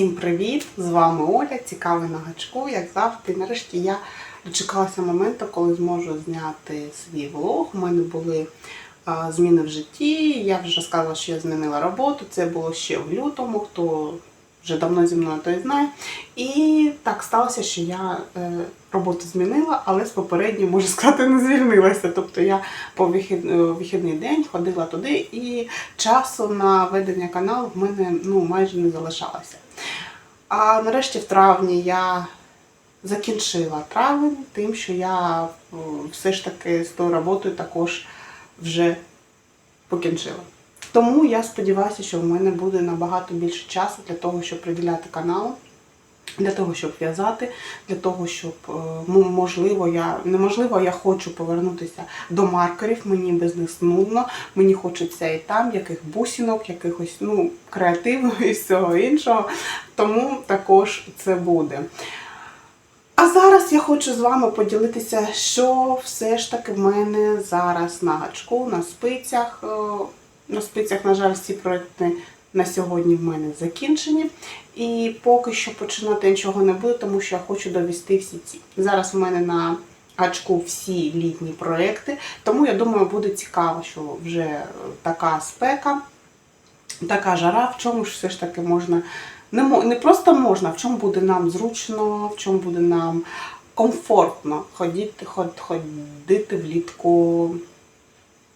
Всім привіт! З вами Оля, цікавий на гачку, як завжди. Нарешті я дочекалася моменту, коли зможу зняти свій влог. У мене були зміни в житті. Я вже сказала, що я змінила роботу. Це було ще в лютому. Хто вже давно зі мною той знає. І так сталося, що я е, роботу змінила, але з попередньої, можу сказати, не звільнилася. Тобто я по е, вихідний день ходила туди, і часу на ведення каналу в мене ну, майже не залишалося. А нарешті в травні я закінчила травень тим, що я е, все ж таки з тою роботою також вже покінчила. Тому я сподіваюся, що в мене буде набагато більше часу для того, щоб приділяти каналу, для того, щоб в'язати, для того, щоб е, можливо, я неможливо, я хочу повернутися до маркерів. Мені без них нудно, мені хочеться і там яких бусинок, якихось ну, креативу і всього іншого. Тому також це буде. А зараз я хочу з вами поділитися, що все ж таки в мене зараз на гачку, на спицях. Е, На спицях, на жаль, всі проекти на сьогодні в мене закінчені. І поки що починати нічого не буду, тому що я хочу довести всі ці. Зараз в мене на гачку всі літні проекти, тому я думаю, буде цікаво, що вже е, така спека, така жара, в чому ж все ж таки можна. Не, не просто можна, в чому буде нам зручно, в чому буде нам комфортно ходити, ход, ходити влітку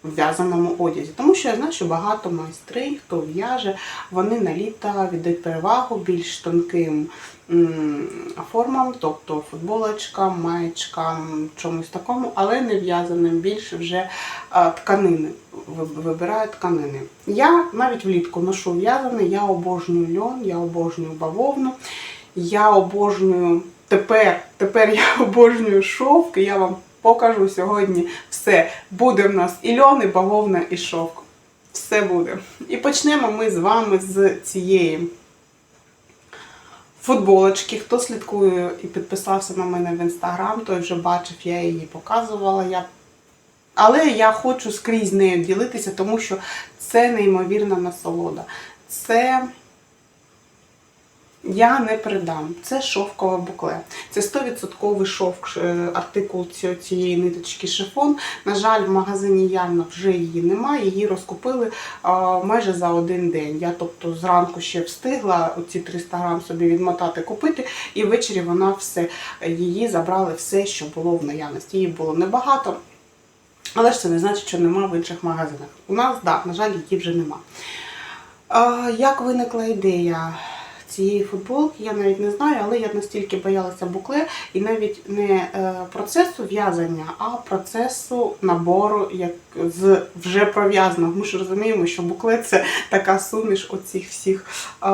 в'язаному одязі. Тому що я знаю, що багато майстринь, хто в'яже, вони на літо віддають перевагу більш тонким формам, тобто футболочкам, маєчкам, чомусь такому, але не в'язаним, більше вже тканини. Вибираю тканини. Я навіть влітку ношу в'язане, я обожнюю льон, я обожнюю бавовну, я обожнюю тепер, тепер я обожнюю шовк, і я вам покажу сьогодні все. Буде в нас і льон, і бавовна, і шовк. Все буде. І почнемо ми з вами з цієї футболочки. Хто слідкує і підписався на мене в інстаграм, той вже бачив, я її показувала. Я... Але я хочу скрізь нею ділитися, тому що це неймовірна насолода. Це я не передам. Це шовкове букле. Це 100% шовк е, артикул цієї ниточки шифон. На жаль, в магазині Яна вже її немає. Її розкупили майже за один день. Я тобто зранку ще встигла оці 300 грам собі відмотати, купити, і ввечері вона все її забрали все, що було в наявності. Її було небагато. Але ж це не значить, що нема в інших магазинах. У нас, да, на жаль, її вже нема. Як виникла ідея цієї футболки, я навіть не знаю, але я настільки боялася букле і навіть не е, процесу в'язання, а процесу набору як з вже пров'язаного. Ми ж розуміємо, що букле це така суміш оцих всіх е,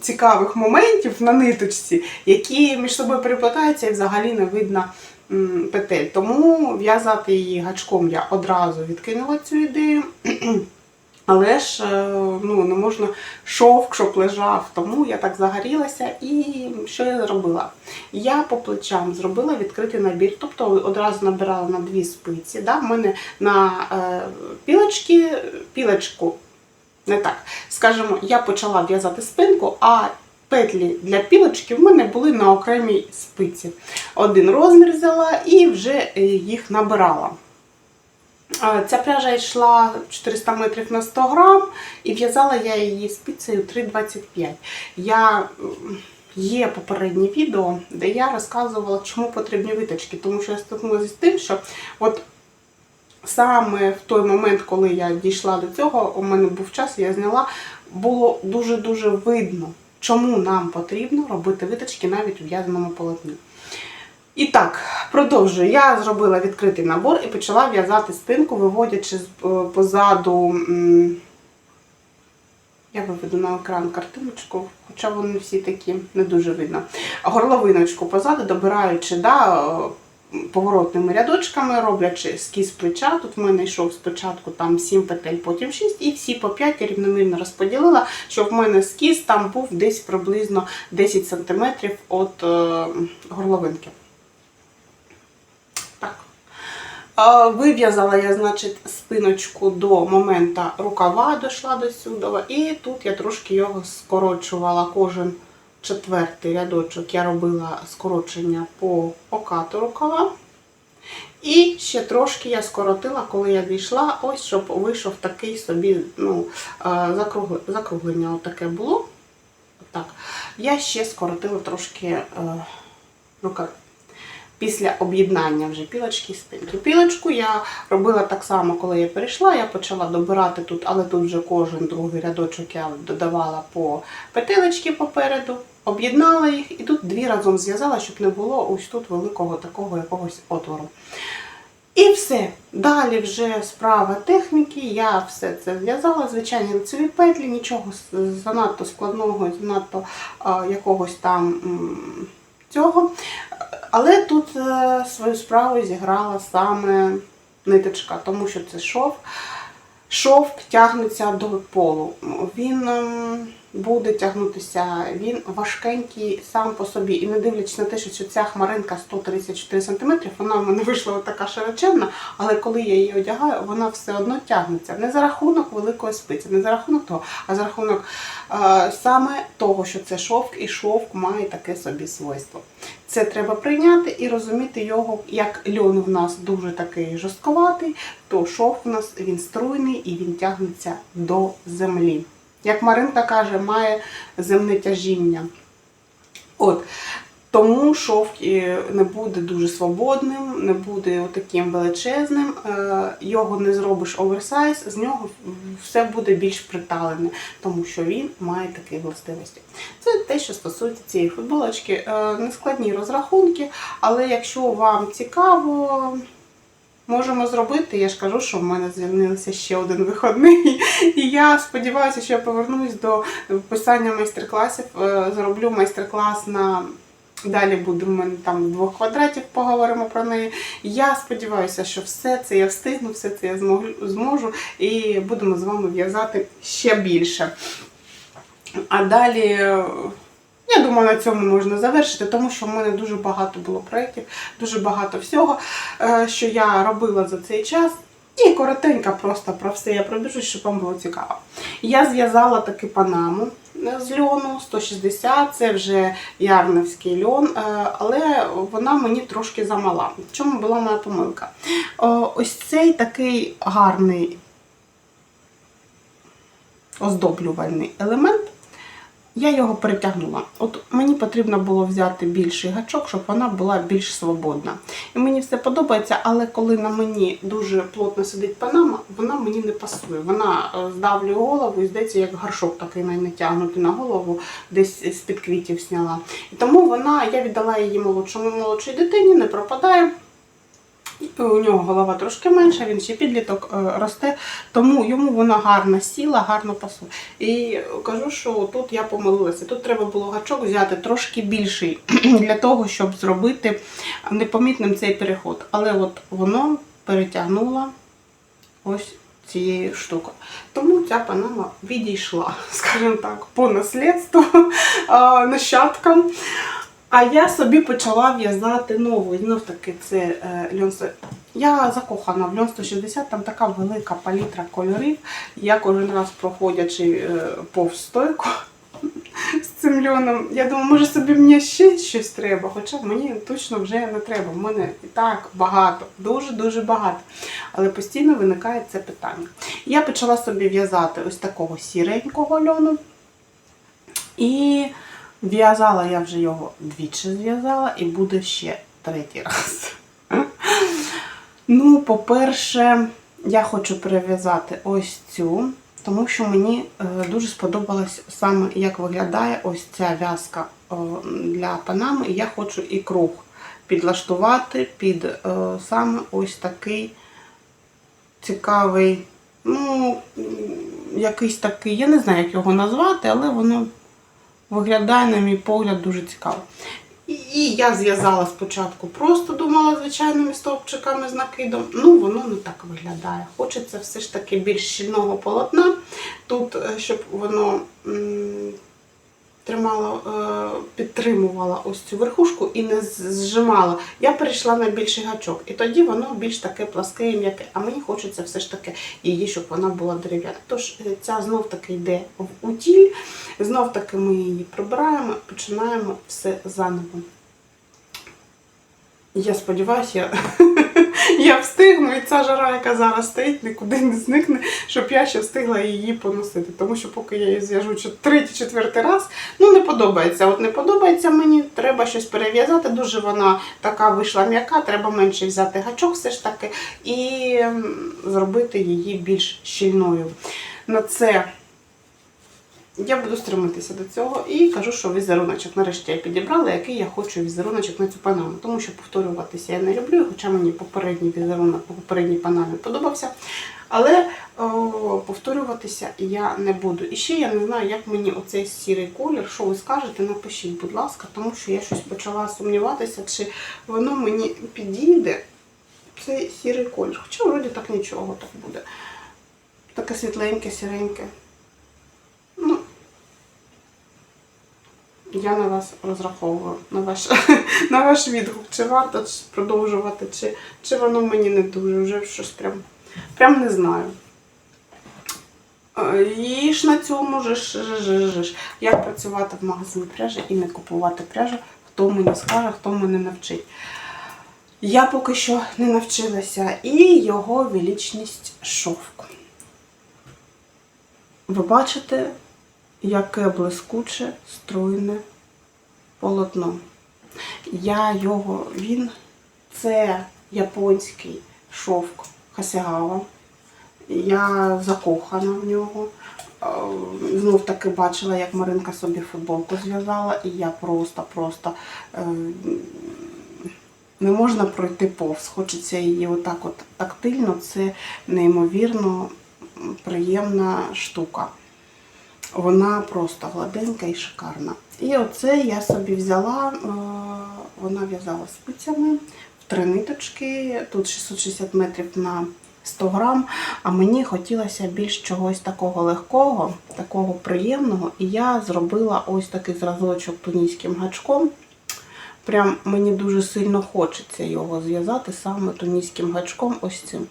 цікавих моментів на ниточці, які між собою переплетаються і взагалі не видно петель. Тому в'язати її гачком я одразу відкинула цю ідею. Але ж е, ну, не можна шовк, щоб лежав. Тому я так загорілася. І що я зробила? Я по плечам зробила відкритий набір, тобто одразу набирала на дві спиці. Да? В мене на е, пілочки, пілочку, не так, скажімо, я почала в'язати спинку, а петлі для пілочки в мене були на окремій спиці. Один розмір взяла і вже е, їх набирала. А, Ця пряжа йшла 400 метрів на 100 грам, і в'язала я її спицею 3,25. Я Є попереднє відео, де я розказувала, чому потрібні виточки, тому що я стикнулася з тим, що от саме в той момент, коли я дійшла до цього, у мене був час, я зняла, було дуже-дуже видно, чому нам потрібно робити виточки навіть у в'язаному полотні. І так, продовжую. Я зробила відкритий набор і почала в'язати спинку, виводячи е, позаду. Я виведу на екран картиночку, хоча вони всі такі не дуже видно. Горловиночку позаду, добираючи да, е, поворотними рядочками, роблячи скіз плеча. Тут в мене йшов спочатку там 7 петель, потім 6, і всі по 5 я рівномірно розподілила, щоб в мене скіз там був десь приблизно 10 см від е, горловинки. Так. А, Вив'язала я, значить, спиночку до моменту рукава, дійшла до сюди, і тут я трошки його скорочувала кожен четвертий рядочок. Я робила скорочення по окату рукава. І ще трошки я скоротила, коли я дійшла, ось щоб вийшов такий собі ну, закруглення таке було. Так. Я ще скоротила трошки е, рукав. Після об'єднання вже пілочки і спинки. Пілочку я робила так само, коли я перейшла. Я почала добирати тут, але тут вже кожен другий рядочок я додавала по петелечки попереду, об'єднала їх і тут дві разом зв'язала, щоб не було ось тут великого такого якогось отвору. І все. Далі вже справа техніки, я все це зв'язала, звичайні лицеві петлі, нічого занадто складного, занадто а, якогось там м, цього. Але тут е, свою справу зіграла саме ниточка, тому що це шов. Шовк тягнеться до полу. Він ем, буде тягнутися, він важкенький сам по собі. І не дивлячись на те, що ця хмаринка 134 см, вона в мене вийшла така широченна, але коли я її одягаю, вона все одно тягнеться. Не за рахунок великої спиці, не за рахунок того, а за рахунок е, саме того, що це шовк, і шовк має таке собі свойство. Це треба прийняти і розуміти його, як льон в нас дуже такий жорстковатий, то шов у нас він струйний і він тягнеться до землі. Як Маринка каже, має земне тяжіння. От. Тому шовк не буде дуже свободним, не буде таким величезним, е, його не зробиш оверсайз, з нього все буде більш приталене, тому що він має такі властивості. Це те, що стосується цієї футболочки. Е, Нескладні розрахунки, але якщо вам цікаво, можемо зробити. Я ж кажу, що в мене звільнився ще один вихідний. І я сподіваюся, що я повернусь до писання майстер-класів. Е, Зроблю майстер-клас на. Далі буде в мене там двох квадратів, поговоримо про неї. Я сподіваюся, що все це я встигну, все це я зможу, зможу і будемо з вами в'язати ще більше. А далі, е, я думаю, на цьому можна завершити, тому що в мене дуже багато було проєктів, дуже багато всього, е, що я робила за цей час. І коротенько просто про все я пробіжу, щоб вам було цікаво. Я зв'язала таки панаму е, з льону 160, це вже ярневський льон, е, але вона мені трошки замала. В чому була моя помилка? Ось цей такий гарний оздоблювальний елемент. Я його перетягнула. От мені потрібно було взяти більший гачок, щоб вона була більш свободна. І мені все подобається, але коли на мені дуже плотно сидить панама, вона мені не пасує. Вона е, здавлює голову і здається, як горшок такий натягнутий на голову, десь з-під квітів сняла. І тому вона, я віддала її молодшому молодшій дитині, не пропадає. У нього голова трошки менша, він ще підліток е, росте, тому йому вона гарно сіла, гарно пасує. І кажу, що тут я помилилася. Тут треба було гачок взяти трошки більший для того, щоб зробити непомітним цей переход. Але от воно перетягнуло ось цією штукою. Тому ця панама відійшла, скажімо так, по наслідству нащадкам. А я собі почала в'язати нову. Знов таки це е, льон. Я закохана в льон 160, там така велика палітра кольорів. Я кожен раз проходячи е, повз стойку з цим льоном, я думаю, може собі мені ще щось треба, хоча мені точно вже не треба. В мене і так багато, дуже-дуже багато. Але постійно виникає це питання. Я почала собі в'язати ось такого сіренького льону. І в'язала я вже його двічі зв'язала і буде ще третій раз. Ну, по-перше, я хочу перев'язати ось цю, тому що мені е, дуже сподобалось саме, як виглядає ось ця в'язка для панами. І я хочу і круг підлаштувати під е, саме ось такий цікавий, ну, якийсь такий, я не знаю, як його назвати, але воно виглядає, на мій погляд, дуже цікаво. І- я зв'язала спочатку, просто думала звичайними стовпчиками з накидом. Ну, воно не так виглядає. Хочеться все ж таки більш щільного полотна. Тут, е, щоб воно тримала, е, підтримувала ось цю верхушку і не зжимала. Я перейшла на більший гачок, і тоді воно більш таке пласке і м'яке. А мені хочеться все ж таки її, щоб вона була дерев'яна. Тож е, ця знов таки йде в утіль, знов таки ми її прибираємо, починаємо все заново. Я сподіваюся, я, я встигну, і ця жара, яка зараз стоїть, нікуди не зникне, щоб я ще встигла її поносити. Тому що поки я її зв'яжу третій, четвертий раз, ну не подобається. От не подобається мені, треба щось перев'язати. Дуже вона така вийшла м'яка, треба менше взяти гачок все ж таки і зробити її більш щільною. На це я буду стриматися до цього і кажу, що візеруночок нарешті я підібрала, який я хочу візеруночок на цю панаму. Тому що повторюватися я не люблю, хоча мені попередній візерунок по попередній панамі подобався. Але о, повторюватися я не буду. І ще я не знаю, як мені оцей сірий колір, що ви скажете, напишіть, будь ласка, тому що я щось почала сумніватися, чи воно мені підійде, цей сірий колір. Хоча вроді так нічого так буде. Таке світленьке, сіреньке. Я на вас розраховую, на ваш, на ваш відгук, чи варто продовжувати, чи, чи воно мені не дуже, вже щось прям, прям не знаю. Е, І ж на цьому ж, ж, ж, ж, ж. як працювати в магазині пряжі і не купувати пряжу, хто мені скаже, хто мене навчить. Я поки що не навчилася. І його величність шовк. Ви бачите, яке блискуче струйне полотно. Я його, він це японський шовк Хасігава. Я закохана в нього. Е, Знов таки бачила, як Маринка собі футболку зв'язала, і я просто-просто е, не можна пройти повз. Хочеться її отак от тактильно, це неймовірно приємна штука. Вона просто гладенька і шикарна. І оце я собі взяла, е, вона в'язала спицями в три ниточки, тут 660 метрів на 100 грам, а мені хотілося більш чогось такого легкого, такого приємного. І я зробила ось такий зразочок тунійським гачком. Прям мені дуже сильно хочеться його зв'язати саме тунійським гачком, ось цим.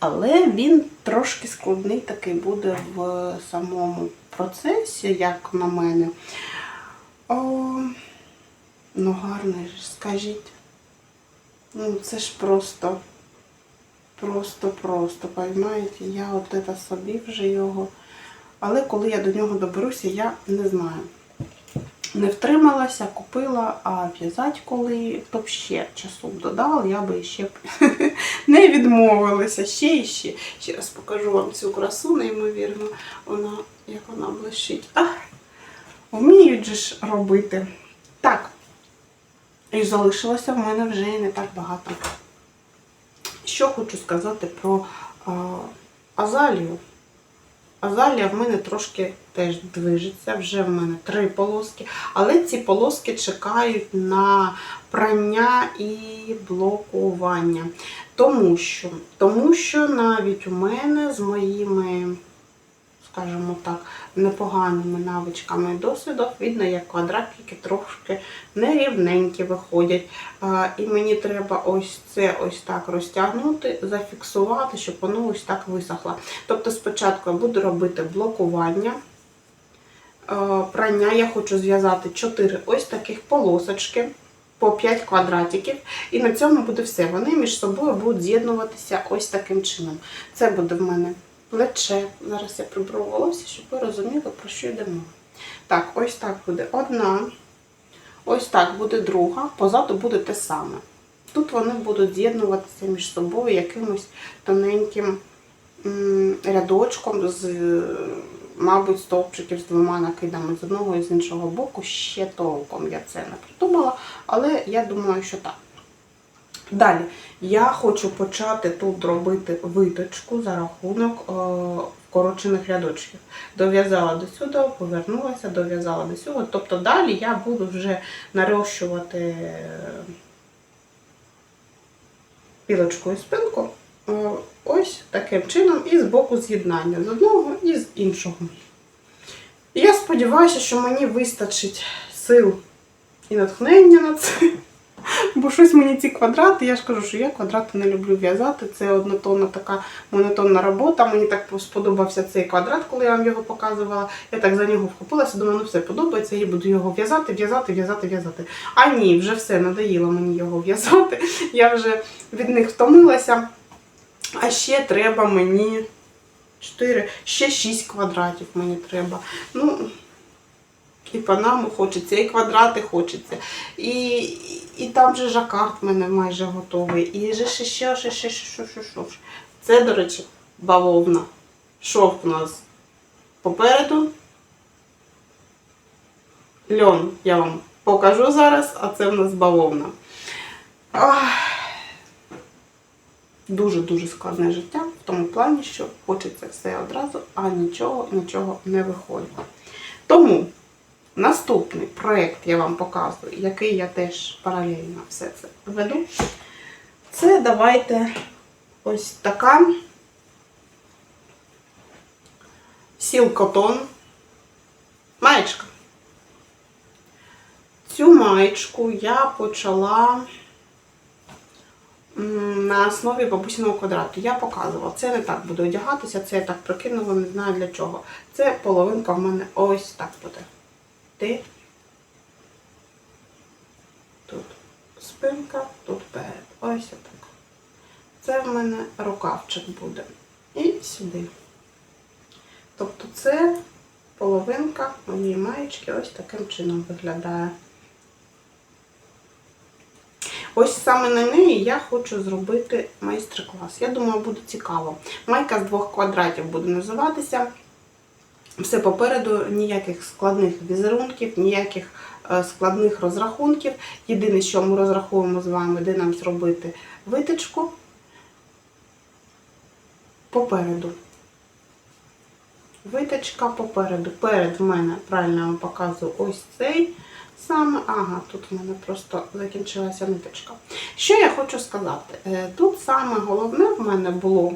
Але він трошки складний такий буде в самому процесі, як на мене. О, ну гарний ж, скажіть. Ну, це ж просто, просто, просто, поймаєте, я от це собі вже його. Але коли я до нього доберуся, я не знаю. Не втрималася, купила, а в'язати коли хто б ще часу б додав, я би ще б не відмовилася. Ще і ще. Ще раз покажу вам цю красу, неймовірно, вона, як вона блищить. Ах, вміють же ж робити. Так. І залишилося в мене вже не так багато. Що хочу сказати про а, азалію. Азалія в мене трошки теж движеться, вже в мене три полоски, але ці полоски чекають на прання і блокування. Тому що, тому що навіть у мене з моїми, скажімо так, непоганими навичками і досвідом видно, як квадратики трошки нерівненькі виходять. І мені треба ось це ось так розтягнути, зафіксувати, щоб воно ось так висохло. Тобто спочатку я буду робити блокування. Прання я хочу зв'язати 4 ось таких полосочки по 5 квадратиків. І на цьому буде все. Вони між собою будуть з'єднуватися ось таким чином. Це буде в мене плече. Зараз я приберу волосся, щоб ви розуміли, про що йде мова. Так, ось так буде одна. Ось так буде друга, позаду буде те саме. Тут вони будуть з'єднуватися між собою якимось тоненьким рядочком з, мабуть, стовпчиків з двома накидами з одного і з іншого боку. Ще толком я це не придумала, але я думаю, що так. Далі я хочу почати тут робити виточку за рахунок е, вкорочених рядочків. Дов'язала до сюди, повернулася, дов'язала до сюди. Тобто далі я буду вже нарощувати е, пілочкою спинку е, ось таким чином і з боку з'єднання з одного і з іншого. Я сподіваюся, що мені вистачить сил і натхнення на це. Бо щось мені ці квадрати, я ж кажу, що я квадрати не люблю в'язати. Це однотонна така монотонна робота. Мені так сподобався цей квадрат, коли я вам його показувала. Я так за нього вхопилася, думаю, ну все подобається, я буду його в'язати, в'язати, в'язати, в'язати. А ні, вже все, надоїло мені його в'язати. Я вже від них втомилася. А ще треба мені 4, ще 6 квадратів мені треба. Ну, і панаму хочеться, і квадрати хочеться. І, і, там же жакард в мене майже готовий. І же ще, ще, ще, ще, ще, ще, ще. Це, до речі, бавовна. Шовк у нас попереду. Льон я вам покажу зараз, а це в нас бавовна. Дуже-дуже складне життя в тому плані, що хочеться все одразу, а нічого, нічого не виходить. Тому наступний проєкт я вам показую, який я теж паралельно все це веду. Це давайте ось така сіл-котон маєчка. Цю маєчку я почала на основі бабусіного квадрату. Я показувала. Це не так буде одягатися, це я так прикинула, не знаю для чого. Це половинка в мене ось так буде. Ти. Тут спинка, тут перед. Ось так. Це в мене рукавчик буде. І сюди. Тобто це половинка моєї маєчки ось таким чином виглядає. Ось саме на неї я хочу зробити майстер-клас. Я думаю, буде цікаво. Майка з двох квадратів буде називатися. Все попереду, ніяких складних візерунків, ніяких е, складних розрахунків. Єдине, що ми розраховуємо з вами, де нам зробити витичку попереду. Виточка попереду. Перед в мене, правильно я вам показую, ось цей саме. Ага, тут в мене просто закінчилася ниточка. Що я хочу сказати? Е, Тут саме головне в мене було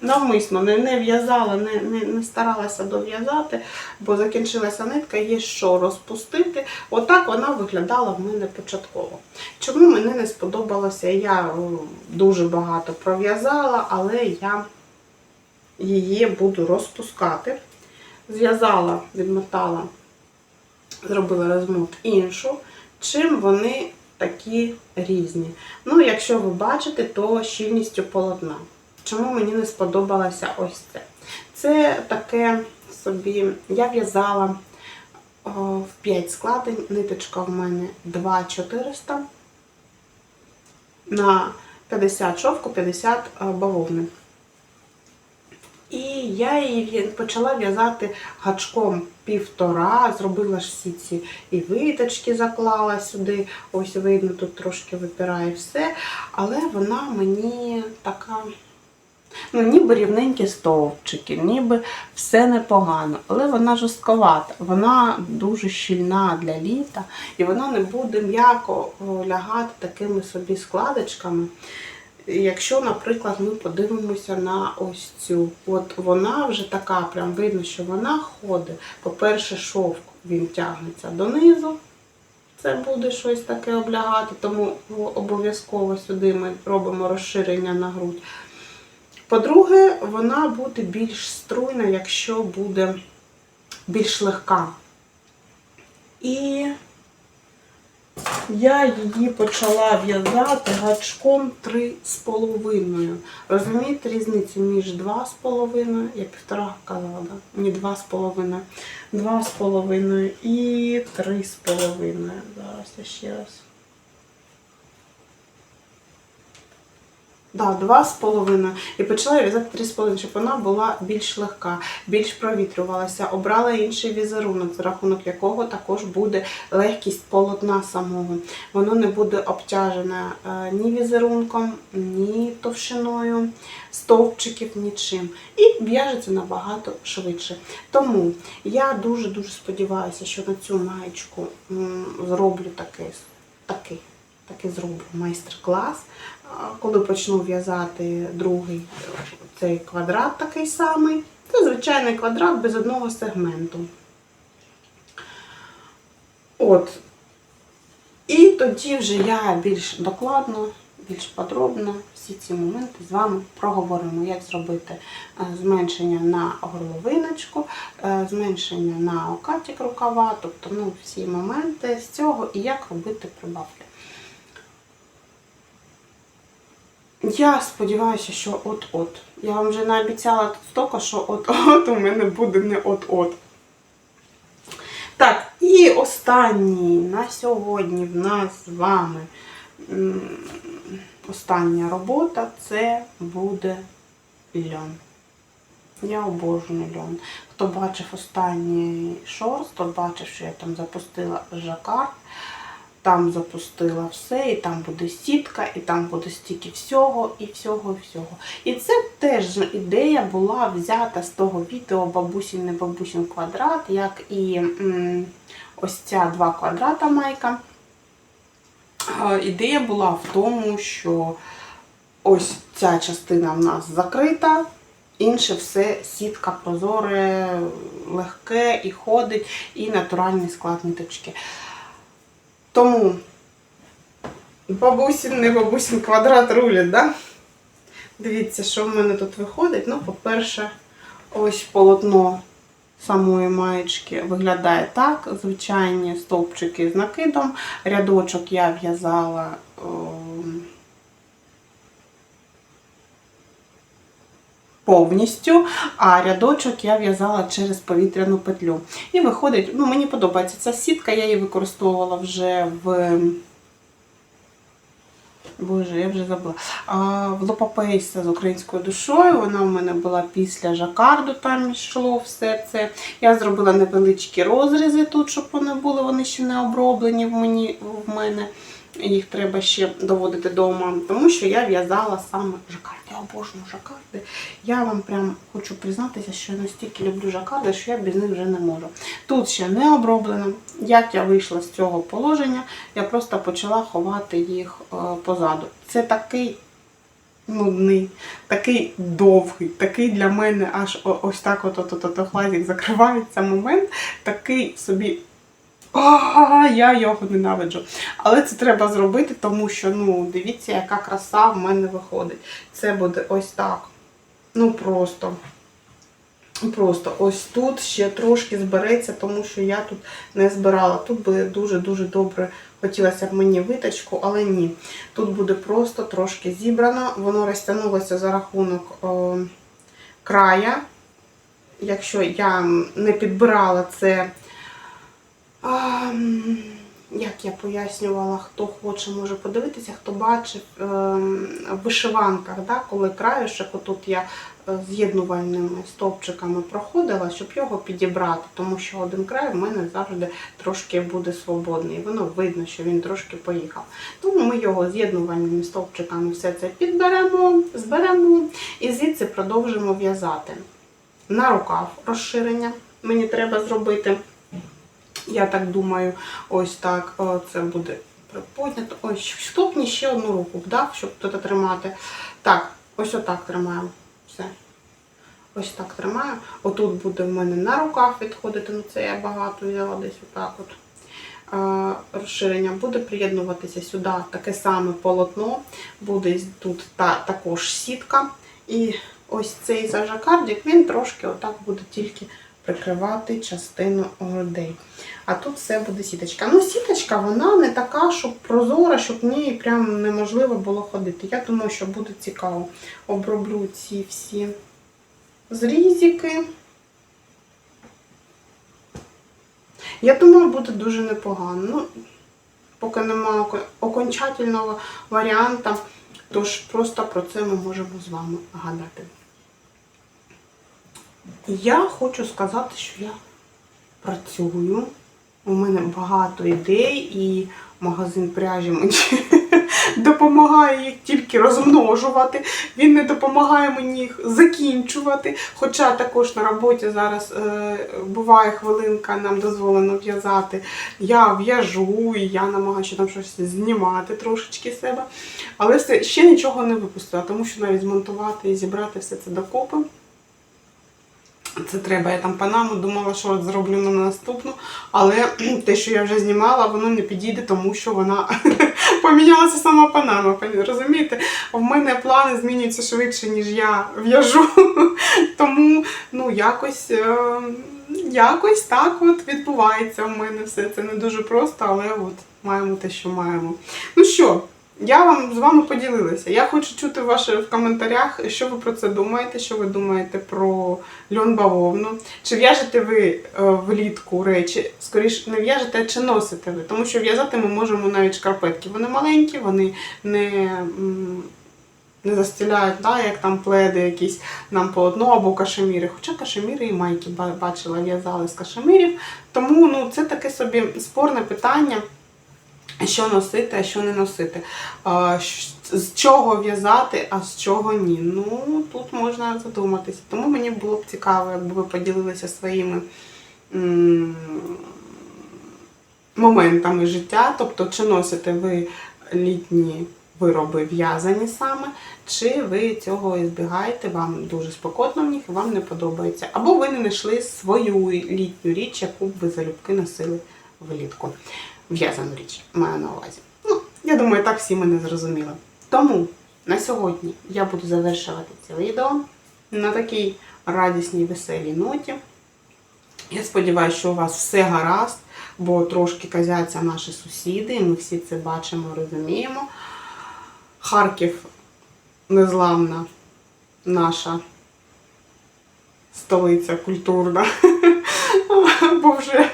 навмисно не, не в'язала, не, не, не старалася дов'язати, бо закінчилася нитка, є що розпустити. Отак вона виглядала в мене початково. Чому мені не сподобалося? Я дуже багато пров'язала, але я її буду розпускати. Зв'язала, відмотала, зробила розмут іншу, чим вони такі різні. Ну, якщо ви бачите, то щільністю полотна. Чому мені не сподобалося ось це? Це таке собі, я в'язала в 5 складень, ниточка в мене 2400 на 50 шовку, 50 бавовни. І я її почала в'язати гачком півтора, зробила ж всі ці і виточки заклала сюди. Ось видно, тут трошки випирає все. Але вона мені така, ну, ніби рівненькі стовпчики, ніби все непогано. Але вона жорстковата, вона дуже щільна для літа, і вона не буде м'яко лягати такими собі складочками. Якщо, наприклад, ми подивимося на ось цю, от вона вже така, прям видно, що вона ходить. По-перше, шовк він тягнеться донизу, це буде щось таке облягати, тому обов'язково сюди ми робимо розширення на грудь. По-друге, вона буде більш струйна, якщо буде більш легка. І я її почала в'язати гачком 3,5. Розумієте різницю між 2,5, я півтора казала, да? Ні, 2,5. 2,5 і 3,5. Зараз я ще раз. Да, два з половиною. І почала в'язати три з половиною, щоб вона була більш легка, більш провітрювалася. Обрала інший візерунок, за рахунок якого також буде легкість полотна самого. Воно не буде обтяжене е, ні візерунком, ні товщиною стовпчиків, нічим. І в'яжеться набагато швидше. Тому я дуже-дуже сподіваюся, що на цю маєчку зроблю такий, такий таки зроблю майстер-клас. Коли почну в'язати другий цей квадрат такий самий, це звичайний квадрат без одного сегменту. От. І тоді вже я більш докладно, більш подробно всі ці моменти з вами проговоримо, як зробити е, зменшення на горловиночку, е, зменшення на окатік рукава, тобто ну, всі моменти з цього і як робити прибавки. Я сподіваюся, що от-от. Я вам вже наобіцяла стільки, що от-от у мене буде не от-от. Так, і останній на сьогодні в нас з вами остання робота це буде льон. Я обожнюю льон. Хто бачив останній шорс, то бачив, що я там запустила жакард, там запустила все, і там буде сітка, і там буде стільки всього, і всього, і всього. І це теж ідея була взята з того відео бабусін не бабусін квадрат, як і м, ось ця два квадрата майка. Е, Ідея була в тому, що ось ця частина в нас закрита, інше все сітка прозоре, легке і ходить, і натуральний склад ниточки. Тому бабусін, не бабусін квадрат рулять, да? Дивіться, що в мене тут виходить. Ну, по-перше, ось полотно самої маєчки виглядає так. Звичайні стовпчики з накидом. Рядочок я в'язала. Повністю, а рядочок я в'язала через повітряну петлю. І виходить, ну мені подобається ця сітка, я її використовувала вже в. Боже, я вже забула. А, в Лопапейса з українською душою. Вона в мене була після жакарду, там йшло все це. Я зробила невеличкі розрізи тут, щоб вони були, вони ще не оброблені в, мені, в мене. Їх треба ще доводити вдома, тому що я в'язала саме жакарди. Я обожнюю жакарди. Я вам прям хочу признатися, що я настільки люблю жакарди, що я без них вже не можу. Тут ще не оброблено. Як я вийшла з цього положення, я просто почала ховати їх е, позаду. Це такий нудний, такий довгий, такий для мене аж ось так от, от, от, от, от глазик закривається момент, такий собі. А, я його ненавиджу. Але це треба зробити, тому що, ну, дивіться, яка краса в мене виходить. Це буде ось так. Ну просто. Просто ось тут ще трошки збереться, тому що я тут не збирала. Тут буде дуже-дуже добре. Хотілося б мені виточку, але ні. Тут буде просто трошки зібрано. Воно розтягнулося за рахунок о, края. Якщо я не підбирала це. А, як я пояснювала, хто хоче, може подивитися, хто бачив ем, в вишиванках, да, коли краюшок, отут я е, з'єднувальними стовпчиками проходила, щоб його підібрати, тому що один край в мене завжди трошки буде свободний. Воно видно, що він трошки поїхав. Тому ми його з'єднувальними стовпчиками все це підберемо, зберемо і звідси продовжимо в'язати. На рукав розширення мені треба зробити. Я так думаю, ось так це буде приподнято. Ось, хто ще одну руку б щоб тут тримати. Так, ось отак тримаємо. Все. Ось так тримаю. Отут буде в мене на руках відходити, ну це я багато взяла десь отак от. Е, Розширення буде приєднуватися сюди таке саме полотно, буде тут та, також сітка. І ось цей зажакардик, він трошки отак буде тільки прикривати частину грудей. А тут все буде сіточка. Ну, сіточка, вона не така, щоб прозора, щоб в ній прям неможливо було ходити. Я думаю, що буде цікаво. Оброблю ці всі зрізики. Я думаю, буде дуже непогано. Ну, поки немає окончательного варіанту, тож просто про це ми можемо з вами гадати. Я хочу сказати, що я працюю. У мене багато ідей і магазин пряжі мені допомагає їх тільки розмножувати. Він не допомагає мені їх закінчувати. Хоча також на роботі зараз е, буває хвилинка, нам дозволено в'язати. Я в'яжу і я намагаюся там щось знімати трошечки себе. Але все, ще нічого не випустила, тому що навіть змонтувати і зібрати все це докупи. Це треба. Я там панаму думала, що от зроблю на наступну, але те, що я вже знімала, воно не підійде, тому що вона помінялася сама панама. Розумієте? В мене плани змінюються швидше, ніж я в'яжу. Тому ну якось. е, Якось так от відбувається в мене все. Це не дуже просто, але от маємо те, що маємо. Ну що, я вам з вами поділилася. Я хочу чути ваші в коментарях, що ви про це думаєте, що ви думаєте про льон бавовну. Чи в'яжете ви е, влітку речі? Скоріше не в'яжете, а чи носите ви? Тому що в'язати ми можемо навіть шкарпетки. Вони маленькі, вони не. Не застіляють, да, як там пледи якісь нам полотно або кашеміри. Хоча кашеміри і майки бачила, в'язали з кашемірів. Тому ну, це таке собі спорне питання що носити, а що не носити. З чого в'язати, а з чого ні. Ну, тут можна задуматися. Тому мені було б цікаво, якби ви поділилися своїми моментами життя. Тобто, чи носите ви літні вироби в'язані саме, чи ви цього збігаєте, вам дуже спокотно в них і вам не подобається. Або ви не знайшли свою літню річ, яку б ви залюбки носили влітку в'язану річ маю на увазі. Ну, я думаю, так всі мене зрозуміли. Тому на сьогодні я буду завершувати це відео на такій радісній, веселій ноті. Я сподіваюся, що у вас все гаразд, бо трошки казяться наші сусіди, і ми всі це бачимо, розуміємо. Харків незламна наша столиця культурна, бо вже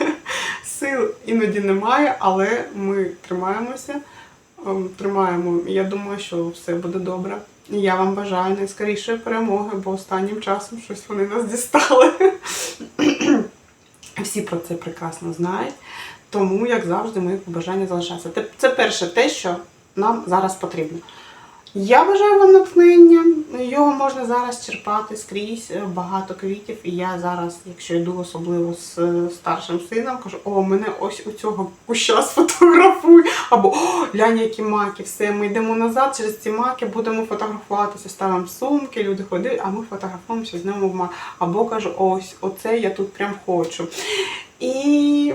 сил іноді немає, але ми тримаємося, ем, тримаємо. Я думаю, що все буде добре. І я вам бажаю найскорішої перемоги, бо останнім часом щось вони нас дістали. Всі про це прекрасно знають. Тому, як завжди, мої побажання залишаються. Це- Це перше те, що нам зараз потрібно. Я бажаю вам натхнення. Його можна зараз черпати скрізь е, багато квітів. І я зараз, якщо йду особливо з е, старшим сином, кажу: о, мене ось у цього куща сфотографуй. Або о, глянь, які маки, все, ми йдемо назад, через ці маки будемо фотографуватися, ставимо сумки, люди ходять, а ми фотографуємося з ними в мак. Або кажу, ось, оце я тут прям хочу. І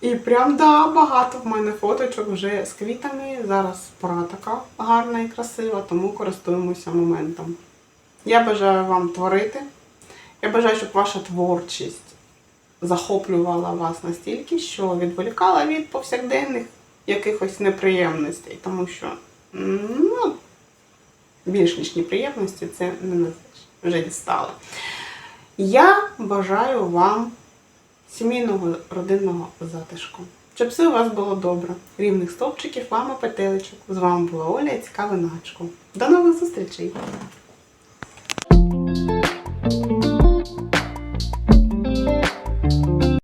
і прям да, багато в мене фоточок вже з квітами. Зараз пора така гарна і красива, тому користуємося моментом. Я бажаю вам творити. Я бажаю, щоб ваша творчість захоплювала вас настільки, що відволікала від повсякденних якихось неприємностей, тому що ну, більш ніж неприємності це не. Вже дістали. Я бажаю вам сімейного родинного затишку. Щоб все у вас було добре. Рівних стовпчиків, вам і петелечок. З вами була Оля і цікавий нагачко. До нових зустрічей!